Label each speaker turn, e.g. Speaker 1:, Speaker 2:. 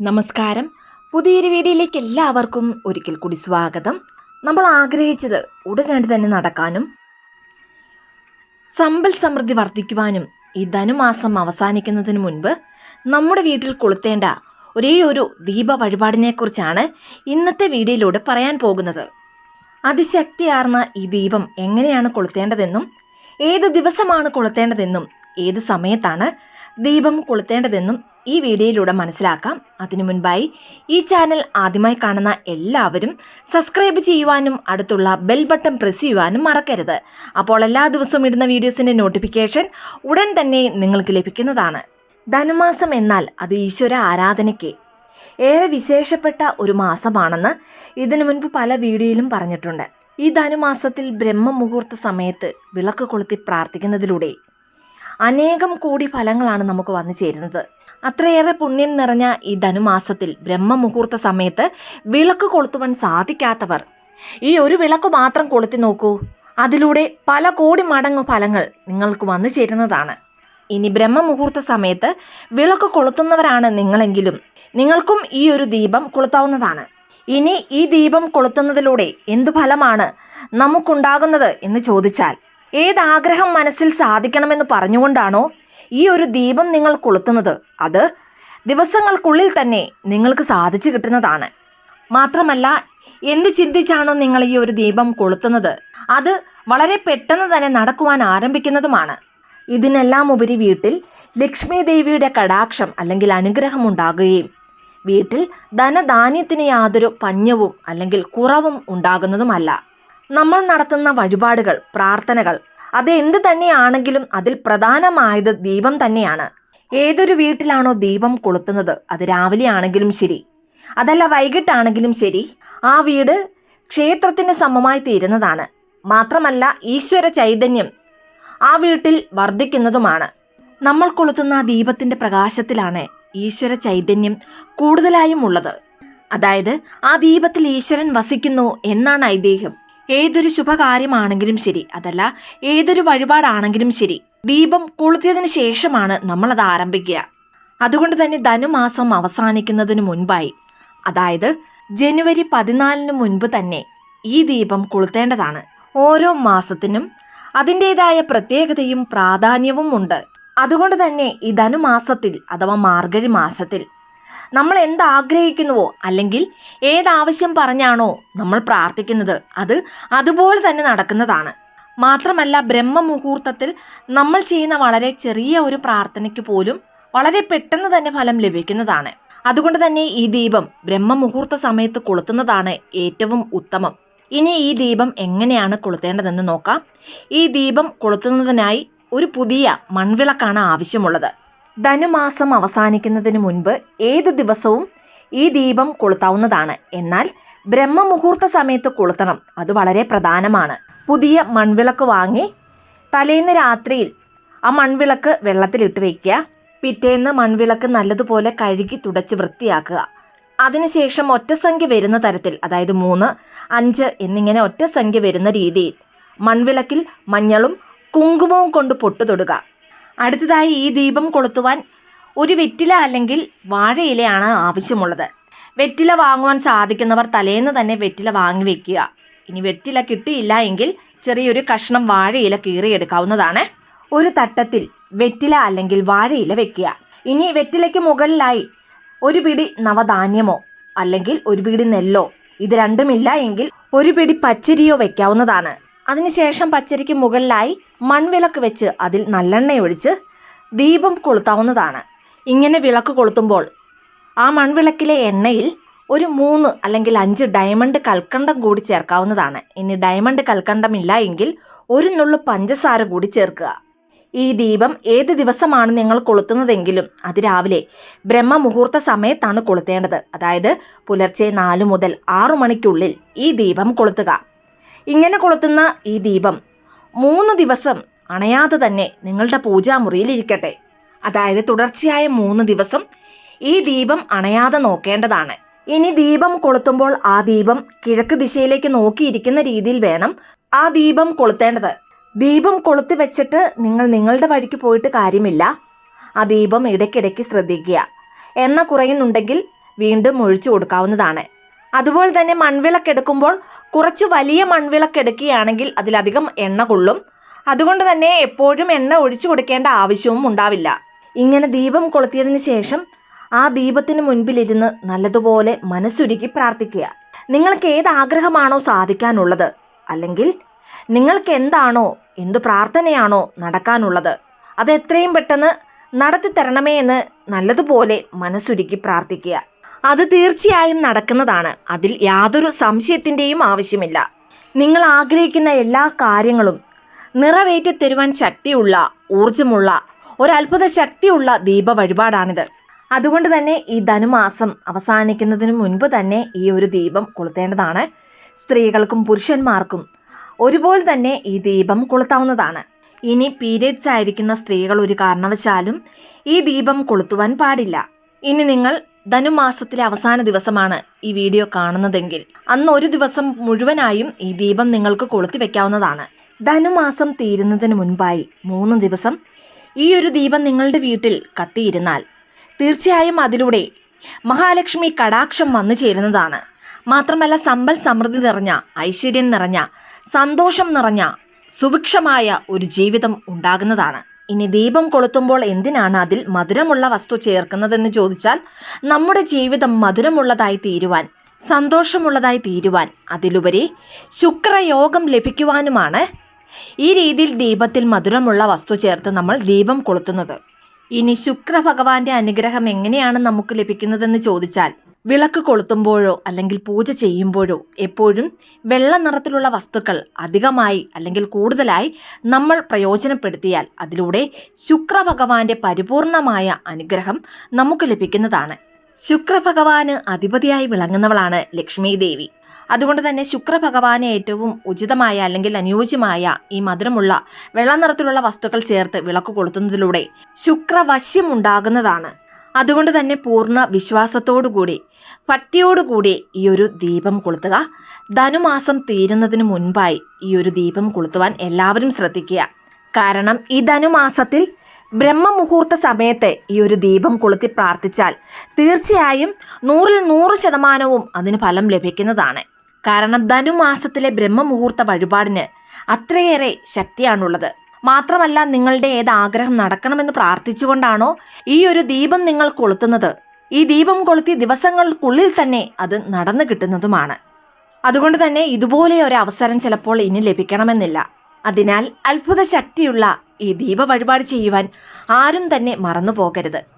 Speaker 1: നമസ്കാരം. പുതിയൊരു വീഡിയോയിലേക്ക് എല്ലാവർക്കും ഒരിക്കൽ കൂടി സ്വാഗതം. നമ്മൾ ആഗ്രഹിച്ചത് ഉടനടി തന്നെ നടക്കാനും സമ്പൽ സമൃദ്ധി വർദ്ധിക്കുവാനും ഈ ധനുമാസം അവസാനിക്കുന്നതിന് മുൻപ് നമ്മുടെ വീട്ടിൽ കൊളുത്തേണ്ട ഒരേ ഒരു ദീപ വഴിപാടിനെക്കുറിച്ചാണ് ഇന്നത്തെ വീഡിയോയിലൂടെ പറയാൻ പോകുന്നത്. അതിശക്തിയാർന്ന ഈ ദീപം എങ്ങനെയാണ് കൊളുത്തേണ്ടതെന്നും ഏത് ദിവസമാണ് കൊളുത്തേണ്ടതെന്നും ഏത് സമയത്താണ് ദീപം കൊളുത്തേണ്ടതെന്നും ഈ വീഡിയോയിലൂടെ മനസ്സിലാക്കാം. അതിനു മുൻപായി ഈ ചാനൽ ആദ്യമായി കാണുന്ന എല്ലാവരും സബ്സ്ക്രൈബ് ചെയ്യുവാനും അടുത്തുള്ള ബെൽ ബട്ടൺ പ്രസ് ചെയ്യുവാനും മറക്കരുത്. അപ്പോൾ എല്ലാ ദിവസവും ഇടുന്ന വീഡിയോസിന്റെ നോട്ടിഫിക്കേഷൻ ഉടൻ തന്നെ നിങ്ങൾക്ക് ലഭിക്കുന്നതാണ്. ധനുമാസം എന്നാൽ അത് ഈശ്വര ആരാധനയ്ക്ക് ഏറെ വിശേഷപ്പെട്ട ഒരു മാസമാണെന്ന് ഇതിനു മുൻപ് പല വീഡിയോയിലും പറഞ്ഞിട്ടുണ്ട്. ഈ ധനുമാസത്തിൽ ബ്രഹ്മമുഹൂർത്ത സമയത്ത് വിളക്ക് കൊളുത്തി പ്രാർത്ഥിക്കുന്നതിലൂടെ അനേകം കൂടി ഫലങ്ങളാണ് നമുക്ക് വന്നു ചേരുന്നത്. അത്രയേറെ പുണ്യം നിറഞ്ഞ ഈ ധനുമാസത്തിൽ ബ്രഹ്മമുഹൂർത്ത സമയത്ത് വിളക്ക് കൊളുത്തുവാൻ സാധിക്കാത്തവർ. ഈ ഒരു വിളക്ക് മാത്രം കൊളുത്തി നോക്കൂ. അതിലൂടെ പല കോടി മടങ്ങ് ഫലങ്ങൾ നിങ്ങൾക്ക് വന്നു ചേരുന്നതാണ്. ഇനി ബ്രഹ്മമുഹൂർത്ത സമയത്ത് വിളക്ക് കൊളുത്തുന്നവരാണ് നിങ്ങളെങ്കിലും. നിങ്ങൾക്കും ഈ ഒരു ദീപം കൊളുത്താവുന്നതാണ്. ഇനി ഈ ദീപം കൊളുത്തുന്നതിലൂടെ എന്തു ഫലമാണ് നമുക്കുണ്ടാകുന്നത് എന്ന് ചോദിച്ചാൽ ഏതാഗ്രഹം മനസ്സിൽ സാധിക്കണമെന്ന് പറഞ്ഞുകൊണ്ടാണോ ഈ ഒരു ദീപം നിങ്ങൾ കൊളുത്തുന്നത്? അത് ദിവസങ്ങൾക്കുള്ളിൽ തന്നെ നിങ്ങൾക്ക് സാധിച്ചു കിട്ടുന്നതാണ്. മാത്രമല്ല എന്ത് ചിന്തിച്ചാണോ നിങ്ങൾ ഈ ഒരു ദീപം കൊളുത്തുന്നത്? അത് വളരെ പെട്ടെന്ന് തന്നെ നടക്കുവാൻ ആരംഭിക്കുന്നതുമാണ്. ഇതിനെല്ലാം ഉപരി വീട്ടിൽ ലക്ഷ്മി ദേവിയുടെ കടാക്ഷം അല്ലെങ്കിൽ അനുഗ്രഹം ഉണ്ടാകുകയും വീട്ടിൽ ധനധാന്യത്തിന് യാതൊരു പഞ്ഞവും അല്ലെങ്കിൽ കുറവും ഉണ്ടാകുന്നതുമല്ല. നമ്മൾ നടത്തുന്ന വഴിപാടുകൾ പ്രാർത്ഥനകൾ അത് എന്ത് തന്നെയാണെങ്കിലും അതിൽ പ്രധാനമായത് ദീപം തന്നെയാണ്. ഏതൊരു വീട്ടിലാണോ ദീപം കൊളുത്തുന്നത്? അത് രാവിലെ ആണെങ്കിലും ശരി. അതല്ല വൈകിട്ടാണെങ്കിലും ശരി. ആ വീട് ക്ഷേത്രത്തിന് സമമായി തീരുന്നതാണ്. മാത്രമല്ല ഈശ്വര ചൈതന്യം ആ വീട്ടിൽ വർദ്ധിക്കുന്നതുമാണ്. നമ്മൾ കൊളുത്തുന്ന ആ ദീപത്തിന്റെ പ്രകാശത്തിലാണ് ഈശ്വര ചൈതന്യം കൂടുതലായും ഉള്ളത്. അതായത് ആ ദീപത്തിൽ ഈശ്വരൻ വസിക്കുന്നു എന്നാണ് ഐതിഹ്യം. ഏതൊരു ശുഭകാര്യമാണെങ്കിലും ശരി. അതല്ല ഏതൊരു വഴിപാടാണെങ്കിലും ശരി. ദീപം കൊളുത്തിയതിന് ശേഷമാണ് നമ്മൾ അത് ആരംഭിക്കുക. അതുകൊണ്ട് തന്നെ ധനുമാസം അവസാനിക്കുന്നതിന് മുൻപായി. അതായത് ജനുവരി പതിനാലിന് മുൻപ് തന്നെ ഈ ദീപം കൊളുത്തേണ്ടതാണ്. ഓരോ മാസത്തിനും അതിന്റെതായ പ്രത്യേകതയും പ്രാധാന്യവും ഉണ്ട്. അതുകൊണ്ട് തന്നെ ഈ ധനുമാസത്തിൽ അഥവാ മാർഗഴി മാസത്തിൽ നമ്മൾ എന്താഗ്രഹിക്കുന്നുവോ അല്ലെങ്കിൽ ഏതാവശ്യം പറഞ്ഞാണോ നമ്മൾ പ്രാർത്ഥിക്കുന്നത് അത് അതുപോലെ തന്നെ നടക്കുന്നതാണ്. മാത്രമല്ല ബ്രഹ്മമുഹൂർത്തത്തിൽ നമ്മൾ ചെയ്യുന്ന വളരെ ചെറിയ ഒരു പ്രാർത്ഥനയ്ക്ക് പോലും വളരെ പെട്ടെന്ന് തന്നെ ഫലം ലഭിക്കുന്നതാണ്. അതുകൊണ്ട് തന്നെ ഈ ദീപം ബ്രഹ്മമുഹൂർത്ത സമയത്ത് കൊളുത്തുന്നതാണ് ഏറ്റവും ഉത്തമം. ഇനി ഈ ദീപം എങ്ങനെയാണ് കൊളുത്തേണ്ടതെന്ന് നോക്കാം. ഈ ദീപം കൊളുത്തുന്നതിനായി ഒരു പുതിയ മൺവിളക്കാണ് ആവശ്യമുള്ളത്. ധനുമാസം അവസാനിക്കുന്നതിന് മുൻപ് ഏത് ദിവസവും ഈ ദീപം കൊളുത്താവുന്നതാണ്. എന്നാൽ ബ്രഹ്മമുഹൂർത്ത സമയത്ത് കൊളുത്തണം അത് വളരെ പ്രധാനമാണ്. പുതിയ മൺവിളക്ക് വാങ്ങി തലേന്ന് രാത്രിയിൽ ആ മൺവിളക്ക് വെള്ളത്തിലിട്ട് വയ്ക്കുക പിറ്റേന്ന് മൺവിളക്ക് നല്ലതുപോലെ കഴുകി തുടച്ച് വൃത്തിയാക്കുക. അതിനുശേഷം ഒറ്റസംഖ്യ വരുന്ന തരത്തിൽ അതായത് മൂന്ന് അഞ്ച് എന്നിങ്ങനെ ഒറ്റസംഖ്യ വരുന്ന രീതിയിൽ മൺവിളക്കിൽ മഞ്ഞളും കുങ്കുമവും കൊണ്ട് പൊട്ടു തൊടുക അടുത്തതായി ഈ ദീപം കൊളുത്തുവാൻ ഒരു വെറ്റില അല്ലെങ്കിൽ വാഴയിലയാണ് ആവശ്യമുള്ളത്. വെറ്റില വാങ്ങുവാൻ സാധിക്കുന്നവർ തലേന്ന് തന്നെ വെറ്റില വാങ്ങി വെക്കുക. ഇനി വെറ്റില കിട്ടിയില്ല എങ്കിൽ ചെറിയൊരു കഷ്ണം വാഴയില കീറിയെടുക്കാവുന്നതാണ്. ഒരു തട്ടത്തിൽ വെറ്റില അല്ലെങ്കിൽ വാഴയില വെക്കുക. ഇനി വെറ്റിലയ്ക്ക് മുകളിലായി ഒരു പിടി നവധാന്യമോ അല്ലെങ്കിൽ ഒരു പിടി നെല്ലോ. ഇത് രണ്ടുമില്ല എങ്കിൽ ഒരു പിടി പച്ചരിയോ വെക്കാവുന്നതാണ്. അതിനുശേഷം പച്ചരിക്ക് മുകളിലായി മൺവിളക്ക് വെച്ച് അതിൽ നല്ലെണ്ണയൊഴിച്ച് ദീപം കൊളുത്താവുന്നതാണ്. ഇങ്ങനെ വിളക്ക് കൊളുത്തുമ്പോൾ ആ മൺവിളക്കിലെ എണ്ണയിൽ ഒരു മൂന്ന് അല്ലെങ്കിൽ അഞ്ച് ഡയമണ്ട് കൽക്കണ്ടം കൂടി ചേർക്കാവുന്നതാണ്. ഇനി ഡയമണ്ട് കൽക്കണ്ടമില്ല എങ്കിൽ ഒരു നുള്ളു പഞ്ചസാര കൂടി ചേർക്കുക. ഈ ദീപം ഏത് ദിവസമാണ് നിങ്ങൾ കൊളുത്തുന്നതെങ്കിലും അത് രാവിലെ ബ്രഹ്മമുഹൂർത്ത സമയത്താണ് കൊളുത്തേണ്ടത്. അതായത് പുലർച്ചെ നാലു മുതൽ ആറു മണിക്കുള്ളിൽ ഈ ദീപം കൊളുത്തുക. ഇങ്ങനെ കൊളുത്തുന്ന ഈ ദീപം മൂന്ന് ദിവസം അണയാതെ തന്നെ നിങ്ങളുടെ പൂജാമുറിയിലിരിക്കട്ടെ അതായത് തുടർച്ചയായ മൂന്ന് ദിവസം ഈ ദീപം അണയാതെ നോക്കേണ്ടതാണ്. ഇനി ദീപം കൊളുത്തുമ്പോൾ ആ ദീപം കിഴക്ക് ദിശയിലേക്ക് നോക്കിയിരിക്കുന്ന രീതിയിൽ വേണം ആ ദീപം കൊളുത്തേണ്ടത്. ദീപം കൊളുത്തി വെച്ചിട്ട് നിങ്ങൾ നിങ്ങളുടെ വഴിക്ക് പോയിട്ട് കാര്യമില്ല. ആ ദീപം ഇടയ്ക്കിടയ്ക്ക് ശ്രദ്ധിക്കുക. എണ്ണ കുറയുന്നുണ്ടെങ്കിൽ വീണ്ടും ഒഴിച്ചു കൊടുക്കാവുന്നതാണ്. അതുപോലെ തന്നെ മൺവിളക്കെടുക്കുമ്പോൾ കുറച്ച് വലിയ മൺവിളക്കെടുക്കുകയാണെങ്കിൽ അതിലധികം എണ്ണ കൊള്ളും. അതുകൊണ്ട് തന്നെ എപ്പോഴും എണ്ണ ഒഴിച്ചു കൊടുക്കേണ്ട ആവശ്യവും ഉണ്ടാവില്ല. ഇങ്ങനെ ദീപം കൊളുത്തിയതിന് ശേഷം ആ ദീപത്തിന് മുൻപിലിരുന്ന് നല്ലതുപോലെ മനസ്സുരുക്കി പ്രാർത്ഥിക്കുക. നിങ്ങൾക്ക് ഏത് ആഗ്രഹമാണോ സാധിക്കാനുള്ളത്? അല്ലെങ്കിൽ നിങ്ങൾക്ക് എന്താണോ എന്ത് പ്രാർത്ഥനയാണോ നടക്കാനുള്ളത്? അത് എത്രയും പെട്ടെന്ന് നടത്തി തരണമേ എന്ന് നല്ലതുപോലെ മനസ്സുരുക്കി പ്രാർത്ഥിക്കുക. അത് തീർച്ചയായും നടക്കുന്നതാണ്. അതിൽ യാതൊരു സംശയത്തിന്റെയും ആവശ്യമില്ല. നിങ്ങൾ ആഗ്രഹിക്കുന്ന എല്ലാ കാര്യങ്ങളും നിറവേറ്റി തരുവാൻ ശക്തിയുള്ള ഊർജമുള്ള ഒരത്ഭുത ശക്തിയുള്ള ദീപ വഴിപാടാണിത്. അതുകൊണ്ട് തന്നെ ഈ ധനുമാസം അവസാനിക്കുന്നതിന് മുൻപ് തന്നെ ഈ ഒരു ദീപം കൊളുത്തേണ്ടതാണ്. സ്ത്രീകൾക്കും പുരുഷന്മാർക്കും ഒരുപോലെ തന്നെ ഈ ദീപം കൊളുത്താവുന്നതാണ്. ഇനി പീരിയഡ്സ് ആയിരിക്കുന്ന സ്ത്രീകൾ ഒരു കാരണവശാലും ഈ ദീപം കൊളുത്തുവാൻ പാടില്ല. ഇനി നിങ്ങൾ ധനുമാസത്തിലെ അവസാന ദിവസമാണ് ഈ വീഡിയോ കാണുന്നതെങ്കിൽ. അന്ന് ഒരു ദിവസം മുഴുവനായും ഈ ദീപം നിങ്ങൾക്ക് കൊളുത്തി വെക്കാവുന്നതാണ്. ധനുമാസം തീരുന്നതിന് മുൻപായി മൂന്ന് ദിവസം ഈ ഒരു ദീപം നിങ്ങളുടെ വീട്ടിൽ കത്തിയിരുന്നാൽ തീർച്ചയായും അതിലൂടെ മഹാലക്ഷ്മി കടാക്ഷം വന്നു ചേരുന്നതാണ്. മാത്രമല്ല സമ്പൽ സമൃദ്ധി നിറഞ്ഞ ഐശ്വര്യം നിറഞ്ഞ സന്തോഷം നിറഞ്ഞ സുഭിക്ഷമായ ഒരു ജീവിതം ഉണ്ടാകുന്നതാണ്. ഇനി ദീപം കൊളുത്തുമ്പോൾ എന്തിനാണ് അതിൽ മധുരമുള്ള വസ്തു ചേർക്കുന്നതെന്ന് ചോദിച്ചാൽ നമ്മുടെ ജീവിതം മധുരമുള്ളതായി തീരുവാൻ സന്തോഷമുള്ളതായി തീരുവാൻ അതിലുപരി ശുക്രയോഗം ലഭിക്കുവാനുമാണ് ഈ രീതിയിൽ ദീപത്തിൽ മധുരമുള്ള വസ്തു ചേർത്ത് നമ്മൾ ദീപം കൊളുത്തുന്നത്. ഇനി ശുക്ര ഭഗവാന്റെ അനുഗ്രഹം എങ്ങനെയാണ് നമുക്ക് ലഭിക്കുന്നതെന്ന് ചോദിച്ചാൽ വിളക്ക് കൊളുത്തുമ്പോഴോ അല്ലെങ്കിൽ പൂജ ചെയ്യുമ്പോഴോ എപ്പോഴും വെള്ള നിറത്തിലുള്ള വസ്തുക്കൾ അധികമായി അല്ലെങ്കിൽ കൂടുതലായി നമ്മൾ പ്രയോജനപ്പെടുത്തിയാൽ അതിലൂടെ ശുക്രഭഗവാന്റെ പരിപൂർണമായ അനുഗ്രഹം നമുക്ക് ലഭിക്കുന്നതാണ്. ശുക്രഭഗവാന് അധിപതിയായി വിളങ്ങുന്നവളാണ് ലക്ഷ്മി ദേവി. അതുകൊണ്ട് തന്നെ ശുക്രഭഗവാന് ഏറ്റവും ഉചിതമായ അല്ലെങ്കിൽ അനുയോജ്യമായ ഈ മധുരമുള്ള വെള്ള നിറത്തിലുള്ള വസ്തുക്കൾ ചേർത്ത് വിളക്ക് കൊളുത്തുന്നതിലൂടെ ശുക്രവശ്യം ഉണ്ടാകുന്നതാണ്. അതുകൊണ്ട് തന്നെ പൂർണ വിശ്വാസത്തോടുകൂടി ഭക്തിയോടുകൂടി ഈ ഒരു ദീപം കൊളുത്തുക. ധനുമാസം തീരുന്നതിന് മുൻപായി ഈ ഒരു ദീപം കൊളുത്തുവാൻ എല്ലാവരും ശ്രദ്ധിക്കുക. കാരണം ഈ ധനുമാസത്തിൽ ബ്രഹ്മമുഹൂർത്ത സമയത്ത് ഈ ഒരു ദീപം കൊളുത്തി പ്രാർത്ഥിച്ചാൽ തീർച്ചയായും നൂറിൽ നൂറ് ശതമാനവും അതിന് ഫലം ലഭിക്കുന്നതാണ്. കാരണം ധനുമാസത്തിലെ ബ്രഹ്മമുഹൂർത്ത വഴിപാടിന് അത്രയേറെ ശക്തിയാണുള്ളത്. മാത്രമല്ല നിങ്ങളുടെ ഏത് ആഗ്രഹം നടക്കണമെന്ന് പ്രാർത്ഥിച്ചുകൊണ്ടാണോ ഈ ഒരു ദീപം നിങ്ങൾ കൊളുത്തുന്നത്. ഈ ദീപം കൊളുത്തി ദിവസങ്ങൾക്കുള്ളിൽ തന്നെ അത് നടന്നു കിട്ടുന്നതുമാണ്. അതുകൊണ്ട് തന്നെ ഇതുപോലെ ഒരു അവസരം ചിലപ്പോൾ ഇനി ലഭിക്കണമെന്നില്ല. അതിനാൽ അത്ഭുത ശക്തിയുള്ള ഈ ദീപ വഴിപാട് ചെയ്യുവാൻ ആരും തന്നെ മറന്നു പോകരുത്